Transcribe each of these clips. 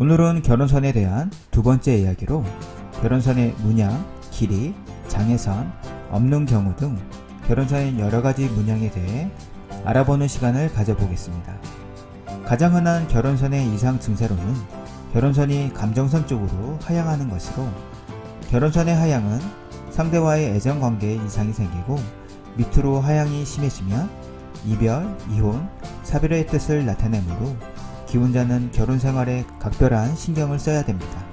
오늘은 결혼선에 대한 두 번째 이야기로 결혼선의 문양, 길이, 장애선, 없는 경우 등 결혼선의 여러 가지 문양에 대해 알아보는 시간을 가져보겠습니다. 가장 흔한 결혼선의 이상 증세로는 결혼선이 감정선 쪽으로 하향하는 것으로 결혼선의 하향은 상대와의 애정 관계에 이상이 생기고 밑으로 하향이 심해지면 이별, 이혼, 사별의 뜻을 나타내므로 기혼자는 결혼 생활에 각별한 신경을 써야 됩니다.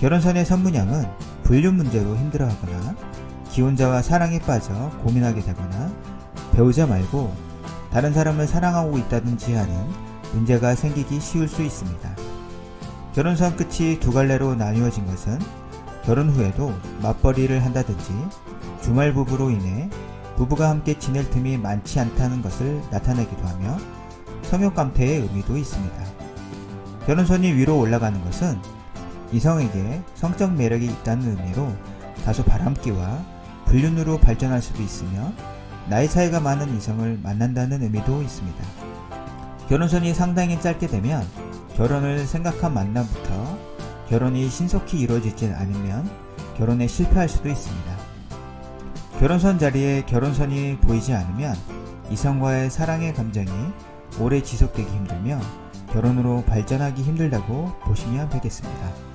결혼선의 선문양은 불륜 문제로 힘들어하거나 기혼자와 사랑에 빠져 고민하게 되거나 배우자 말고 다른 사람을 사랑하고 있다든지 하는 문제가 생기기 쉬울 수 있습니다. 결혼선 끝이 두 갈래로 나뉘어진 것은 결혼 후에도 맞벌이를 한다든지 주말 부부로 인해 부부가 함께 지낼 틈이 많지 않다는 것을 나타내기도 하며 성욕 감퇴의 의미도 있습니다. 결혼선이 위로 올라가는 것은 이성에게 성적 매력이 있다는 의미로 다소 바람기와 불륜으로 발전할 수도 있으며 나이 차이가 많은 이성을 만난다는 의미도 있습니다. 결혼선이 상당히 짧게 되면 결혼을 생각한 만남부터 결혼이 신속히 이루어지진 않으면 결혼에 실패할 수도 있습니다. 결혼선 자리에 결혼선이 보이지 않으면 이성과의 사랑의 감정이 오래 지속되기 힘들며 결혼으로 발전하기 힘들다고 보시면 되겠습니다.